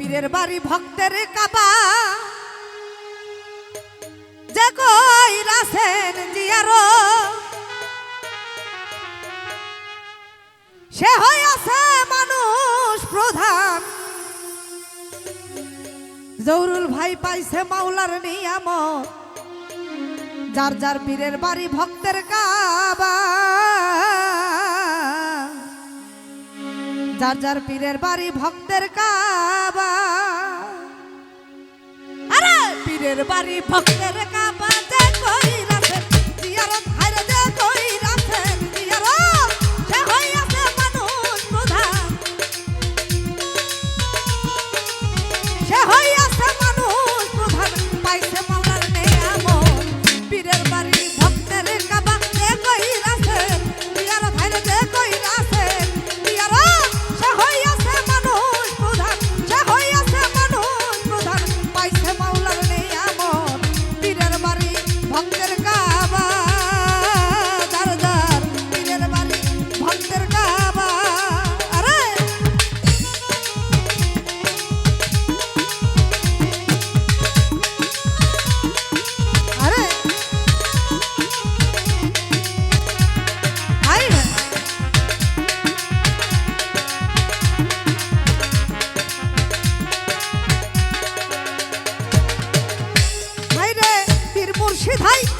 পীরের বাড়ি ভক্তের কাবা। যে কই রাসেন জিয়ারো? সে হয়ে আছে মানুষ প্রধান। জৌরুল ভাই পাইছে মাওলার নিয়াম যার যার পীরের বাড়ি ভক্তের কাবা। যার যার পীরের বাড়ি ভক্তের কাবা। আরে! পীরের বাড়ি ভক্তের কাবা, যে করি রাখে জিয়ারত 平台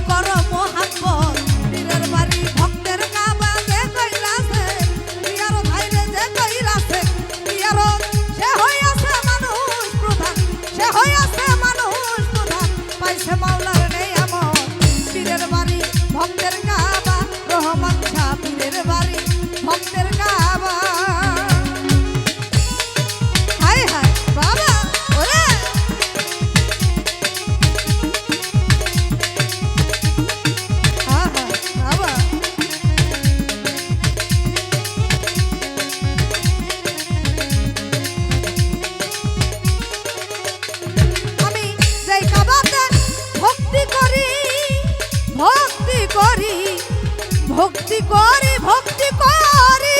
করো। ভক্তি করি ভক্তি করি।